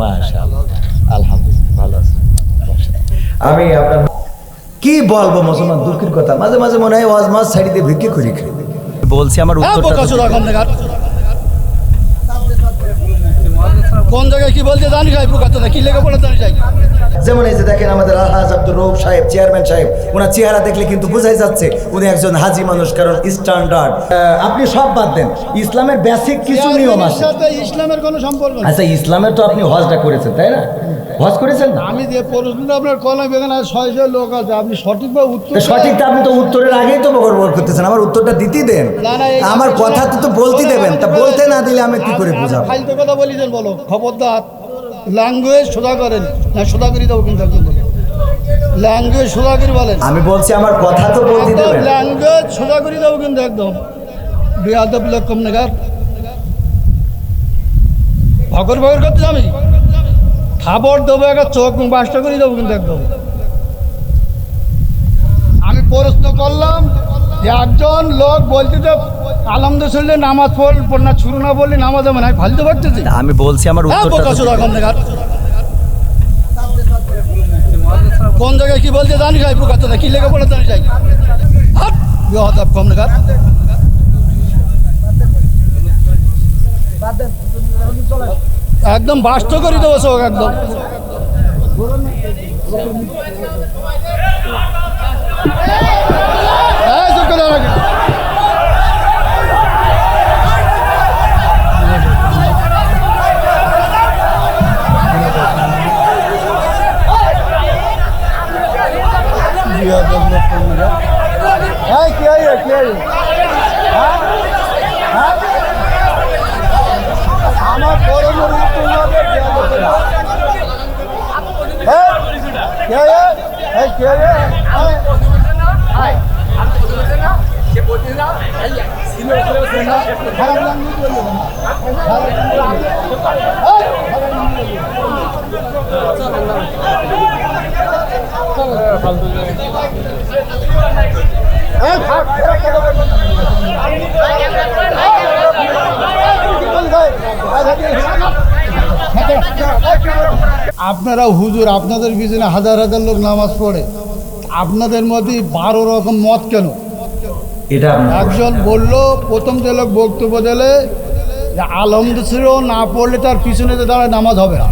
মাশাআল্লাহ। আলহামদুলিল্লাহ ভালো আছে। আমি আপনার কি বলব মুসলমান দুঃখের কথা? মাঝে মাঝে মনে হয় ওয়াজ মাছ ছাড়িতে দিয়ে ভিক্ষে করি খাই বলছি আমার হ্যাঁ, উত্তরটা বোকা তো চোদা দিতে। কম দেখার। কোন জায়গায় কি বলতে জানি চোদা কি পড়ে জানি যাই যেমন এই যে দেখেন আমাদের আলহাজ আব্দুর রৌফ সাহেব চেয়ারম্যান সাহেব ওনার চেহারা দেখলে কিন্তু বোঝাই যাচ্ছে উনি একজন হাজি মানুষ কারণ স্ট্যান্ডার্ড আপনি সব বাদ দেন ইসলামের বেসিক কিছু নিয়ম আছে। ইসলামের কোনো সম্পর্ক আচ্ছা ইসলামের তো আপনি হজটা করেছেন তাই না? হজ করেছেন না? আমি যে প্রশ্নটা আপনার কলাম এখানে ছয় ছয় লোক আছে আপনি সঠিকভাবে উত্তর সঠিক আপনি তো উত্তরের আগেই তো বকর করতেছেন আমার উত্তরটা দিতেই দেন। আমার কথা তো তো বলতে দেবেন তা বলতে না দিলে আমি কি করে বুঝাবো? আপনি ফালতু কথা বলি বলো। খবরদার। ল্যাঙ্গুয়েজ সোজা করেন। না সোজা করে দেবো কিন্তু একদম। ল্যাঙ্গুয়েজ সোজা করে বলেন। আমি বলছি আমার কথা তো বলতে দেবেন। ল্যাঙ্গুয়েজ সোজা করে দেবো কিন্তু একদম। বিয়াদব লোক কম নাগার ভগর ভগর করতে আমি খাবার দেবো একটা চোখ বাসটা করে দেবো কিন্তু একদম। আমি প্রশ্ন করলাম একজন লোক বলতে যে আলমদে শুনলে নামাজ পড় পড় না শুরু না বললে নামাজ হবে না। আমি ফালতে পারতেছি আমি বলছি আমার হ্যাঁ, উত্তরটা তো। কোন জায়গায় কি বলতে জানি যাই বোকা চোদা কি লেগে পড়ে জানি যাই হাট বিহাদাব কম নাগার একদম বাস্ত করে দেবো চোখ একদম। এই চোখ করে রাখি। বিহাদাব লোক কম নাগার। এই, কি হইল, কি হইল? হ্যাঁ? হ্যাঁ? আমার বড় বড় উত্তর না দিয়ে বিহাদাব লোক। এই, কি হইল? এই, কি হইল? এই, খারাপ language বলল না। খারাপ language বলল না। এই, খারাপ language বলল না। এই, খারাপ- খারাপ কথা বলল না। আপনারা হুজুর আপনাদের পিছনে হাজার হাজার লোক নামাজ পড়ে। আপনাদের মধ্যে বারো রকম মত কেন? এটা একজন বলল প্রথম যে লোক বক্তব্য দিলে আলমদ না পড়লে তার পিছনে যে দাঁড়ায় নামাজ হবে না।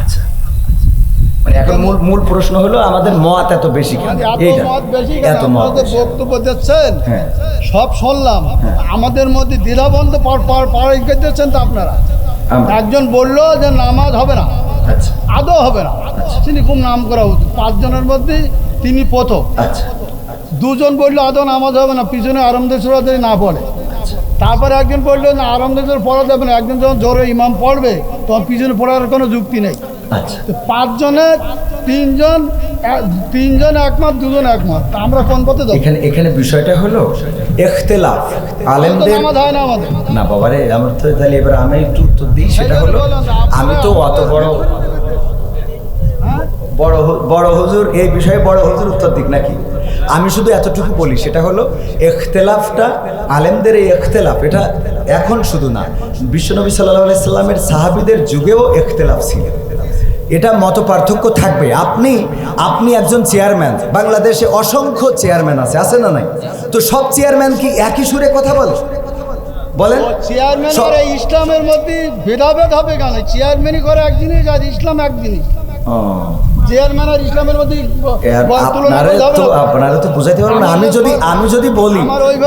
আচ্ছা। এখন মূল মূল প্রশ্ন হলো আমাদের মত এত বেশি কেন? এত এইটা মত? এত। বক্তব্য দিচ্ছেন? হ্যাঁ। সব শুনলাম। আমাদের মধ্যে দ্বিধাবন্ধ পাড়াই দিচ্ছেন তো আপনারা। একজন বলল যে নামাজ হবে না। আচ্ছা। আদৌ হবে না। তিনি খুব নাম করা উচিত। পাঁচজনের মধ্যে তিনি প্রথম। আচ্ছা। দুজন বলল আদৌ নামাজ হবে না? পিছনে আরামদের সুরাতে না পড়ে। তারপরে একজন বলল না আরামদের পড়া যাবে না। একজন যখন জোরে ইমাম পড়বে তখন পিছনে পড়ার কোনো যুক্তি নেই। আচ্ছা। তিনজন তিনজন একমত দুজন একমত। আমরা কোন পথে যাব? এখানে এখানে বিষয়টা হলো আলেমদের না আমাদের? না বাবারে আমার তো তাহলে এবার আমি একটু উত্তর দিই সেটা হলো আমি তো অত বড় বড় বড় হুজুর এই বিষয়ে বড় হুজুর উত্তর দিক নাকি? আমি শুধু এতটুকু বলি সেটা হলো এখতেলাফটা আলেমদের এই এখতেলাফ এটা এখন শুধু না। বিশ্বনবী সাল্লাহ সাল্লামের সাহাবিদের যুগেও এখতেলাফ ছিল। এটা মত পার্থক্য থাকবে। আপনি আপনি একজন চেয়ারম্যান বাংলাদেশে অসংখ্য চেয়ারম্যান আছে আছে না নাই? তো সব চেয়ারম্যান কি একই সুরে কথা বলে? বলেন। চেয়ারম্যান করে ইসলামের মধ্যে ভেদাভেদ হবে কেন? চেয়ারম্যানই করে এক জিনিস আর ইসলাম এক জিনিস চেয়ারম্যান আর ইসলামের মধ্যে আপনারা তো। আপনারা তো বুঝাইতে পারবেন আমি যদি আমি যদি বলি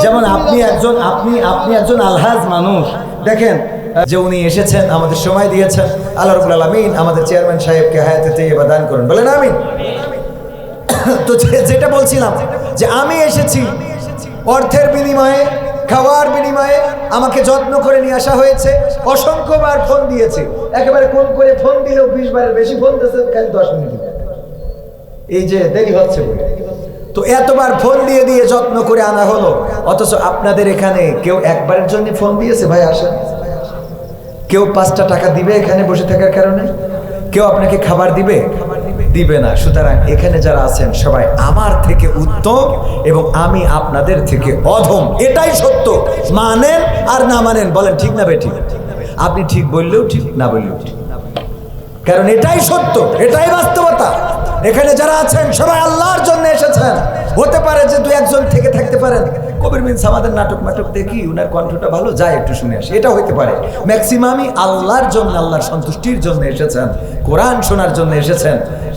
যেমন আপনি একজন আপনি আপনি একজন আলহাজ মানুষ। দেখেন যে উনি এসেছেন, আমাদের সময় দিয়েছেন। আল্লাহ রবুল আলমিন আমাদের চেয়ারম্যান সাহেবকে হায়াতে তৈবা দান করুন। বলেন আমিন। তো যেটা বলছিলাম যে আমি এসেছি, অর্থের বিনিময়ে, খাওয়ার বিনিময়ে আমাকে যত্ন করে নিয়ে আসা হয়েছে, অসংখ্যবার ফোন দিয়েছে। একেবারে কোন করে ফোন দিলেও বিশ বারের বেশি ফোন দিয়েছে, খালি দশ মিনিট। এই যে দেরি হচ্ছে বলে। তো এতবার ফোন দিয়ে দিয়ে যত্ন করে আনা হলো, অথচ আপনাদের এখানে কেউ একবারের জন্য ফোন দিয়েছে? ভাই, আসেন। কেউ পাঁচটা টাকা দিবে এখানে বসে থাকার কারণে? কেউ আপনাকে খাবার দিবে? দিবে না। সুতরাং এখানে যারা আছেন, সবাই আমার থেকে উত্তম এবং আমি আপনাদের থেকে অধম। এটাই সত্য। মানেন আর না মানেন, বলেন ঠিক না বেঠিক? আপনি ঠিক বললেও ঠিক, না বললেও ঠিক। কারণ এটাই সত্য, এটাই বাস্তবতা। এখানে যারা আছেন, সবাই আল্লাহর জন্য এসেছেন। হতে পারে যে দু একজন থেকে থাকতে পারেন। কবির মিন্স আমাদের নাটক নাটক দেখি উনার কণ্ঠটা ভালো যায় একটু শুনে আসি। এটা হইতে পারে। ম্যাক্সিমামই আল্লাহর জন্য, আল্লাহর সন্তুষ্টির জন্য এসেছেন। কোরআন শোনার জন্য এসেছেন।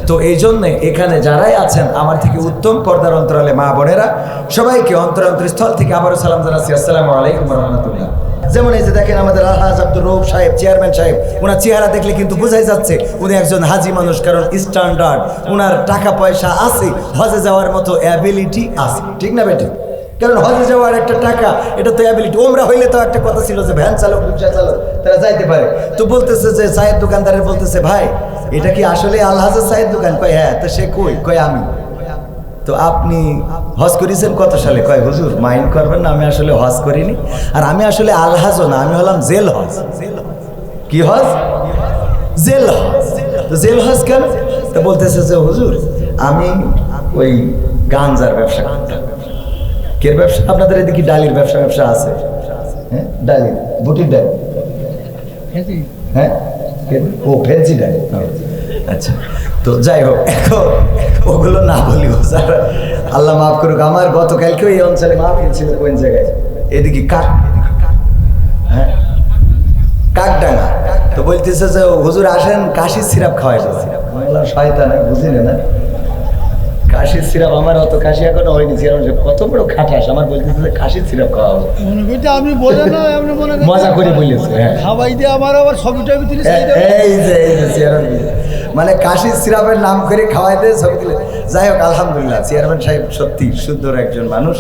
তো এই জন্যে এখানে যারাই আছেন, আমার থেকে উত্তম পর্দার অন্তরালে মা বোনেরা, সবাইকে অন্তর অন্তরস্থল থেকে আবারও সালাম জানাচ্ছি। আসসালামু আলাইকুম রহমতুল্লাহ। যেমন এই যে দেখেন আমাদের আলহাজ আব্দুর রৌফ সাহেব, চেয়ারম্যান সাহেব ওনার চেহারা দেখলে কিন্তু বোঝাই যাচ্ছে উনি একজন হাজি মানুষ, কারণ স্ট্যান্ডার্ড ওনার টাকা পয়সা আছে, হজে যাওয়ার মতো অ্যাবিলিটি আছে। ঠিক না বেটি? কারণ হজে যাওয়ার একটা টাকা, এটা তো অ্যাবিলিটি ওমরা হইলে তো একটা কথা ছিল যে ভ্যান চালক রিক্সা চালক, তারা যাইতে পারে। তো বলতেছে যে চায়ের দোকানদারের বলতেছে, ভাই, এটা কি আসলে আলহাজের চায়ের দোকান? কয় হ্যাঁ তো সে কই? কয়, আমি। তো আপনি হজ করেছেন কত সালে? কয়, হুজুর, মাইন্ড করবেন না, আমি আসলে হজ করিনি। আর আমি আসলে আলহাজও না, আমি হলাম জেল হজ। কি হজ? জেল হজ। তো জেল হজ কেন? তো বলতেছে যে, হুজুর, আমি ওই গাঞ্জার ব্যবসা করতাম। কের ব্যবসা আপনাদের এদিকে ডালির ব্যবসা ব্যবসা আছে? হ্যাঁ? ডালির বুটির ডাল। হ্যাঁ? ও ফেন্সি ডাল। আচ্ছা তো যাই হোক এখন ওগুলো না বলি স্যার। আল্লাহ মাফ করুক আমার গতকালকেও এই অঞ্চলে মাফ ছিল কোন জায়গায়? এদিকে কাক হ্যাঁ? কাকডাঙ্গা। তো বলতেছে যে হুজুর আসেন কাশির সিরাপ খাওয়াই শয়তান বুঝি না? কাশির সিরাপ আমার অত কাশি এখনও হয়নি সিরাপ কত বড় খাটাস আমার বলতেছে যে কাশির সিরাপ খাওয়া হবে আপনি বোঝেন না আপনি মনে মজা করে বলেছে হ্যাঁ। খাওয়াই দিয়ে আমার আবার টবি তুলে এই যে এই যে চেয়ারম্যান। মানে কাশির সিরাপের নাম করে খাওয়াইতে ছবি দিলে। যাই হোক আলহামদুলিল্লাহ চেয়ারম্যান সাহেব সত্যি সুন্দর একজন মানুষ।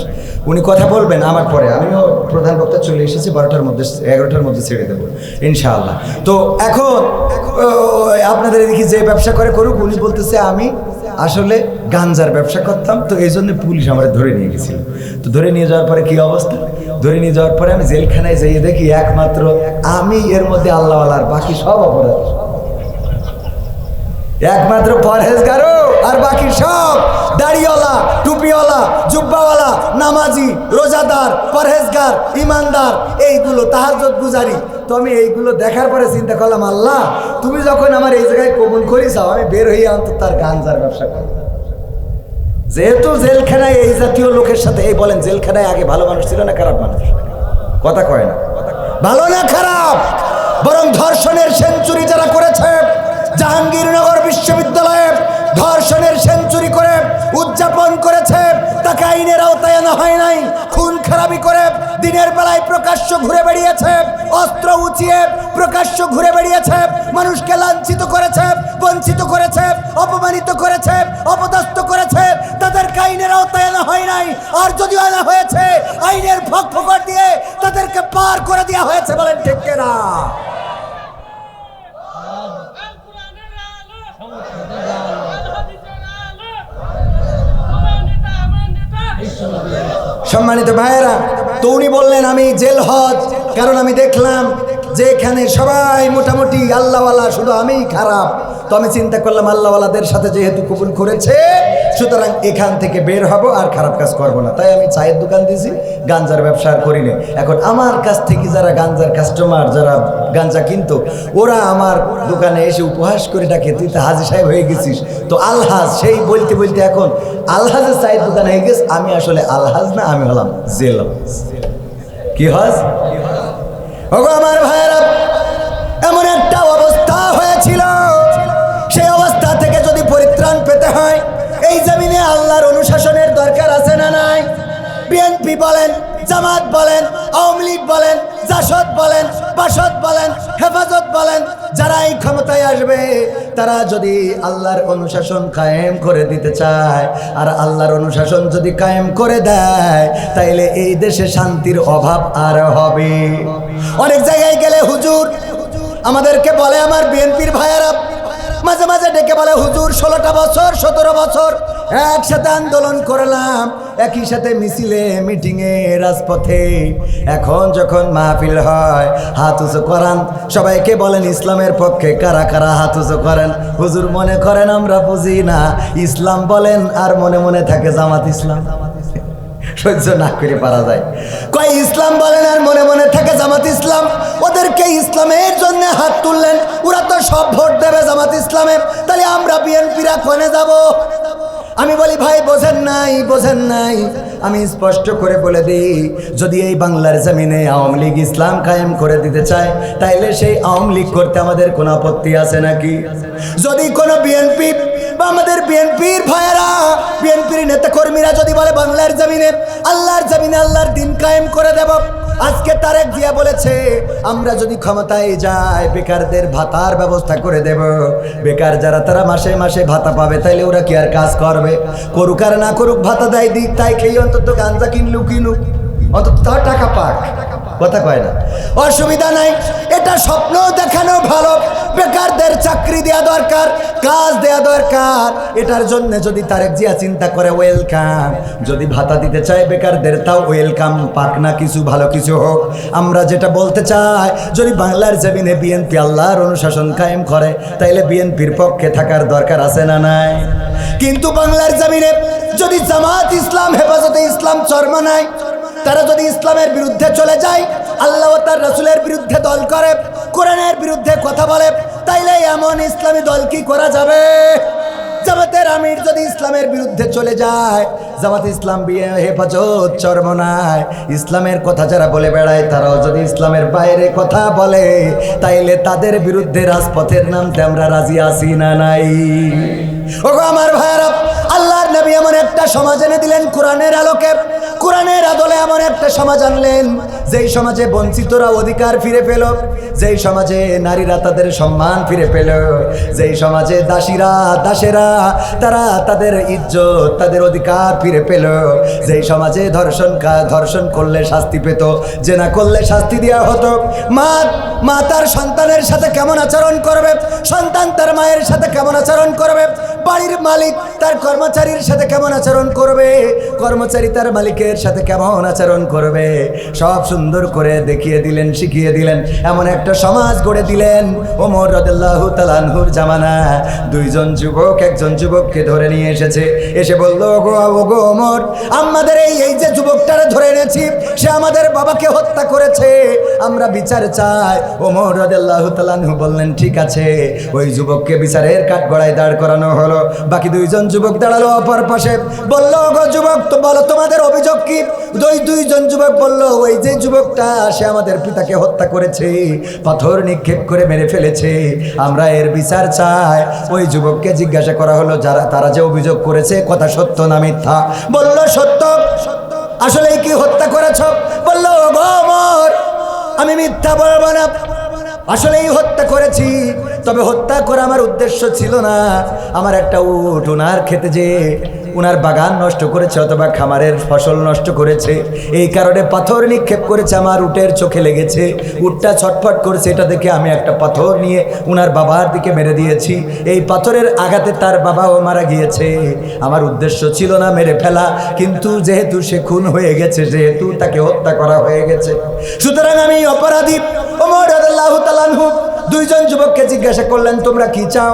উনি কথা বলবেন আমার পরে। আমিও প্রধান বক্তা চলে এসেছি বারোটার মধ্যে এগারোটার মধ্যে ছেড়ে দেবো ইনশাআল্লাহ। তো এখন আপনাদের এদিকে যে ব্যবসা করে করুক উনি বলতেছে আমি আসলে গাঞ্জার ব্যবসা করতাম, তো এই জন্য পুলিশ আমরা ধরে নিয়ে গেছিল। তো ধরে নিয়ে যাওয়ার পরে কি অবস্থা? ধরে নিয়ে যাওয়ার পরে আমি জেলখানায় যেয়ে দেখি একমাত্র আমি, এর মধ্যে আল্লাহ আর বাকি সব অপরাধ। একমাত্র পরহেজগারও আর বাকি সব দাড়িওয়ালা, টুপিওয়ালা, জুব্বাওয়ালা, নামাজি, রোজাদার, পরহেজগার, ইমানদার, এইগুলো তাহাজত গুজারি। তো আমি এইগুলো দেখার পরে চিন্তা করলাম, আল্লাহ, তুমি যখন আমার এই জায়গায় কবুল করিসাও আমি বের হয়ে অন্তত তার গাঞ্জার ব্যবসা করি যেহেতু জেলখানায় এই জাতীয় লোকের সাথে, এই বলেন, জেলখানায় আগে ভালো মানুষ ছিল না খারাপ মানুষ? কথা কয় না। ভালো না খারাপ? বরং ধর্ষণের সেঞ্চুরি যারা করেছে, জাহাঙ্গীরনগর বিশ্ববিদ্যালয়ে ধর্ষণের সেঞ্চুরি করে, উদযাপন করেছে, তাকে আইনের আওতায় আনা হয় নাই। খুন খারাপি করে দিনের বেলায় প্রকাশ্য ঘুরে বেড়িয়েছে, অস্ত্র উঁচিয়ে প্রকাশ্য ঘুরে বেড়িয়েছে, মানুষকে লাঞ্ছিত করেছে, বঞ্চিত করেছে, অপমানিত করেছে, অপদস্থ করেছে, তাদেরকে আইনের আওতায় আনা হয় নাই। আর যদিও আনা হয়েছে, আইনের ফকর দিয়ে তাদেরকে পার করে দেওয়া হয়েছে বলেন ঠিক না সম্মানিত ভাইয়েরা, তো উনি বললেন, আমি জেল হজ, কারণ আমি দেখলাম যে এখানে সবাই মোটামুটি আল্লাহওয়ালা, শুধু আমি খারাপ। তো আমি চিন্তা করলাম, আল্লাহওয়ালাদের সাথে যেহেতু কবুল করেছে সুতরাং এখান থেকে বের হব আর খারাপ কাজ করব না। তাই আমি চায়ের দোকান দিয়েছি, গাঞ্জার ব্যবসা করি না এখন আমার কাছ থেকে যারা গাঞ্জার কাস্টমার যারা গাঞ্জা কিনতো, ওরা আমার দোকানে এসে উপহাস করে ডাকে, তুই তো হাজি সাহেব হয়ে গেছিস। তো আলহাজ, সেই বলতে বলতে এখন আলহাজের চায়ের দোকান হয়ে গেছে। আমি আসলে আলহাজ না, আমি হলাম জেল। কি হজ? আমার ভাইয়েরা, এমন এই জমিনে আল্লাহর অনুশাসনের দরকার আছে না নাই? বিএনপি বলেন, জামাত বলেন, আওয়ামী লীগ বলেন, জাসদ বলেন, বাসদ বলেন, হেফাজত বলেন যারা এই ক্ষমতায় আসবে, তারা যদি আল্লাহর অনুশাসন কায়েম করে দিতে চায়, আর আল্লাহর অনুশাসন যদি কায়েম করে দেয়, তাইলে এই দেশে শান্তির অভাব আর হবে। অনেক জায়গায় গেলে হুজুর আমাদেরকে বলে, আমার বিএনপির ভাইয়েরা মাঝে মাঝে ডেকে বলে, হুজুর, ষোলোটা বছর, সতেরো বছর। একসাথে আন্দোলন করলাম, একই সাথে মিছিলে, মিটিংয়ে, রাজপথে। এখন যখন মাহফিল হয়, হাত উঁচু করান। সবাইকে বলেন, ইসলামের পক্ষে কারা কারা হাত উঁচু করেন? হুজুর, মনে করেন আমরা বুঝি না। ইসলাম বলেন, আর মনে মনে থাকে জামাত ইসলাম। সহ্য না করে পারা যায়। কয়, ইসলাম বলেন আর মনে মনে থাকে জামাত ইসলাম? ওদেরকে ইসলামের জন্য হাত তুললেন। ওরা তো সব ভোট দেবে জামাত ইসলামে তাহলে আমরা বিএনপিরা কোনে যাব? আমি বলি, ভাই, বোঝেন নাই বোঝেন নাই। আমি স্পষ্ট করে বলে দিই, যদি এই বাংলার জমিনে আওয়ামী লীগ ইসলাম কায়েম করে দিতে চায়, তাইলে সেই আওয়ামী লীগ করতে আমাদের কোনো আপত্তি আছে নাকি? যদি কোনো বিএনপি বা আমাদের বিএনপির ভাইয়েরা, বিএনপির নেতাকর্মীরা যদি বলে বাংলার জমিনে, আল্লাহর জমিনে আল্লাহর দিন কায়েম করে দেব। আজকে তারেক জিয়া বলেছে, আমরা যদি ক্ষমতায় যাই, বেকারদের ভাতার ব্যবস্থা করে দেব। বেকার যারা, তারা মাসে মাসে ভাতা পাবে, তাইলে ওরা কি আর কাজ করবে? করুক আর না করুক, ভাতা দেয় দিক, তাই খেয়ে অন্তত গাঞ্জা কিনলু কিনুক। অন্তত তার টাকা পাক। কথা কয় না। অসুবিধা নাই, এটা স্বপ্ন দেখানো ভালো, বেকারদের চাকরি দেওয়া দরকার, কাজ দেওয়া দরকার। এটার জন্য যদি তারেক জিয়া চিন্তা করে, ওয়েলকাম। যদি ভাতা দিতে চায় বেকারদের, তাও ওয়েলকাম, পাক না, কিছু ভালো কিছু হোক। আমরা যেটা বলতে চাই, যদি বাংলার জমিনে বিএনপি আল্লাহর অনুশাসন কায়েম করে, তাইলে বিএনপির পক্ষে থাকার দরকার আছে না নাই? কিন্তু বাংলার জমিনে যদি জামাত ইসলাম, হেফাজতে ইসলাম চর্ম নাই তারা যদি ইসলামের বিরুদ্ধে চলে যায়, আল্লাহ তার রসুলের বিরুদ্ধে দল করে, কোরআনের বিরুদ্ধে কথা বলে, তাইলে এমন ইসলামী দল কি করা যাবে? জামাতের আমির যদি ইসলামের বিরুদ্ধে চলে যায়, জামাত ইসলাম বিয়ে, হেফাজত, চরমনায়। ইসলামের কথা যারা বলে বেড়ায়, তারাও যদি ইসলামের বাইরে কথা বলে, তাইলে তাদের বিরুদ্ধে রাজপথের নামতে আমরা রাজি আছি না নাই? ওগো আমার ভাইয়ারা আল্লাহর নবী এমন একটা সমাজ এনে দিলেন কোরআনের আলোকে। কোরআনের আদলে এমন একটা সমাজ আনলেন, যেই সমাজে বঞ্চিতরা অধিকার ফিরে পেল, যেই সমাজে নারীরা তাদের সম্মান ফিরে পেল, যেই সমাজে দাসীরা, দাসেরা, তারা তাদের ইজ্জত, তাদের অধিকার ফিরে পেল, যেই সমাজে ধর্ষণ ধর্ষণ করলে শাস্তি পেত, জেনা করলে শাস্তি দেওয়া হতো। মা মা তার সন্তানের সাথে কেমন আচরণ করবে? সন্তান তার মায়ের সাথে কেমন আচরণ করবে? বাড়ির মালিক তার কর্মচারীর সাথে কেমন আচরণ করবে? কর্মচারী তার মালিকের সাথে কেমন আচরণ করবে? সব সুন্দর করে দেখিয়ে দিলেন, শিখিয়ে দিলেন। এমন একটা সমাজ গড়ে দিলেন ওমর রদাল্লাহ তালানহুর জামানা। দুইজন যুবক, একজন যুবককে ধরে নিয়ে এসেছে। এসে বলল গো ও গো ওমর, আমাদের এই এই যে যুবকটারে ধরে এনেছি, সে আমাদের বাবাকে হত্যা করেছে। আমরা বিচার চাই। ওমর রদাল্লাহ তালানহু বললেন, ঠিক আছে। ওই যুবককে বিচারের কাঠ গড়ায় দাঁড় করানো হলো। বাকি দুইজন যুবক দাঁড়াল অপর পাশে। বলল গো যুবক, তো বলো, তোমাদের অভিযোগ কি? দুই দুইজন যুবক বলল, ওই যে যুবকটা, সে আমাদের পিতাকে হত্যা করেছে, পাথর নিক্ষেপ করে মেরে ফেলেছে। আমরা এর বিচার চাই। ওই যুবককে জিজ্ঞাসা করা হলো, যারা, তারা যে অভিযোগ করেছে, কথা সত্য না মিথ্যা? বলল, সত্য। আসলে কি হত্যা করেছ? বলল গো আমি মিথ্যা বলব না। আসলেই হত্যা করেছি। তবে হত্যা করা আমার উদ্দেশ্য ছিল না। আমার একটা উঠোনার খেতে যে ওনার বাগান নষ্ট করেছে অথবা খামারের ফসল নষ্ট করেছে। এই কারণে পাথর নিক্ষেপ করেছে, আমার উটের চোখে লেগেছে। উটটা ছটফট করেছে, এটা দেখে আমি একটা পাথর নিয়ে ওনার বাবার দিকে মেরে দিয়েছি। এই পাথরের আঘাতে তার বাবাও মারা গিয়েছে। আমার উদ্দেশ্য ছিল না মেরে ফেলা, কিন্তু যেহেতু সে খুন হয়ে গেছে, যেহেতু তাকে হত্যা করা হয়ে গেছে। সুতরাং আমি অপরাধী দুইজন যুবককে জিজ্ঞাসা করলেন, তোমরা কি চাও?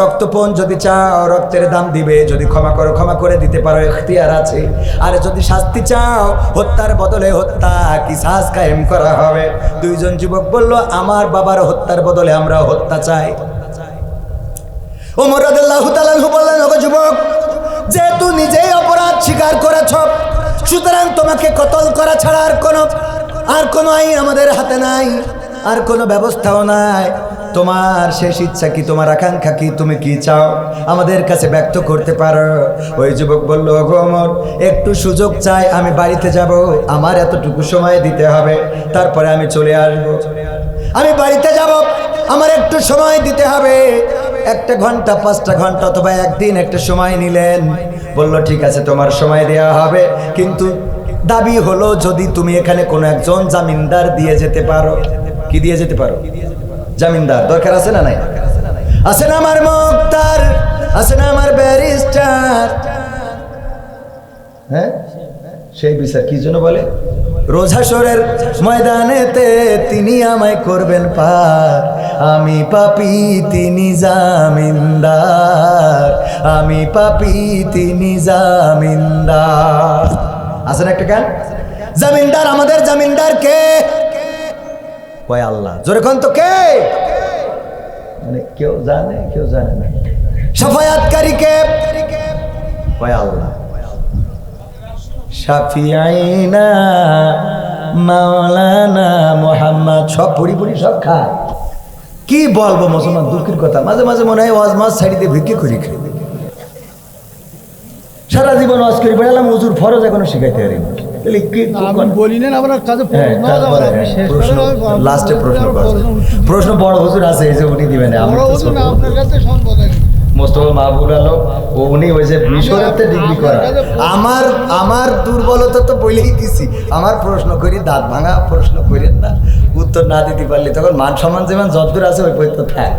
রক্তপণ যদি চাও, রক্তের দাম দিবে। যদি ক্ষমা করো, ক্ষমা করে দিতে পারো, এখতিয়ার আছে। আর যদি শাস্তি চাও, হত্যার বদলে হত্যা কি শ্বাস কায়েম করা হবে? দুইজন যুবক বলল, আমার বাবার হত্যার বদলে আমরা হত্যা চাই। ওমর রাদিয়াল্লাহু তাআলাহু বললেন, ওগো যুবক, যেহেতু নিজেই অপরাধ স্বীকার করেছ, সুতরাং তোমাকে কতল করা ছাড়া আর কোনো আর কোনো আইন আমাদের হাতে নাই। আর কোনো ব্যবস্থাও নাই। তোমার শেষ ইচ্ছা কি, তোমার আকাঙ্ক্ষা কি, তুমি কি চাও? আমাদের কাছে ব্যক্ত করতে পারো। ওই যুবক বলল, ওগো অমর, একটু সুযোগ চাই, আমি বাড়িতে যাব। আমার এতটুকু সময় দিতে হবে। তারপরে আমি চলে আসব। আমি বাড়িতে যাব। আমার একটু সময় দিতে হবে। একটা ঘণ্টা, পাঁচটা ঘণ্টা অথবা একদিন একটা সময় নিলেন। বলল, ঠিক আছে, তোমার সময় দেওয়া হবে। কিন্তু দাবি হলো, যদি তুমি এখানে কোনো একজন জামিনদার দিয়ে যেতে পারো। কি দিয়ে যেতে পারো? জামিনদার, দরকার আছে না নাই? আছে না আমার মুক্তার, আছে না আমার ব্যারিস্টার। হ্যাঁ? সেই বিচার কি জন্য বলে? রোজাসরের ময়দানেতে তিনি আমায় করবেন পার। আমি পাপি, তিনি জামিনদার। আমি পাপি, তিনি জামিনদার। আছে না একটা গান? জামিনদার, আমাদের জামিনদার কে কয় আল্লাহ? জোরে কোন তো কে? মানে কেউ জানে কেউ জানে না। সাফায়াতকারী কে কয় আল্লাহ? শাফিআইনা মাওলানা মোহাম্মদ। সব পড়ি পড়ি সব খায়। কি বলব মুসলমান, দুঃখের কথা। মাঝে মাঝে মনে হয় ওয়াজ মাছ ছাড়ি দিয়ে ভিক্ষে করি খাই সারা জীবন ওয়াজ করি, বেড়ালাম উজুর ফরজ এখনও শিখাইতে পারি। তাহলে কি বলি না আপনার কাছে হ্যাঁ প্রশ্ন লাস্টে বড় হুজুর আছে এই যে উনি দিবেন আমি হুজুর না, আপনার কাছে সম্পদ মোস্তফা মাহবুব আলম ও উনি ওই যে মিশরেতে ডিগ্রি করা। আমার আমার দুর্বলতা তো বলেই দিছি। আমার প্রশ্ন করি দাঁত ভাঙা প্রশ্ন করেন না। উত্তর না দিতে পারলে তখন মান সম্মান যেমন যতদূর আছে ওই পর্যন্ত থাক।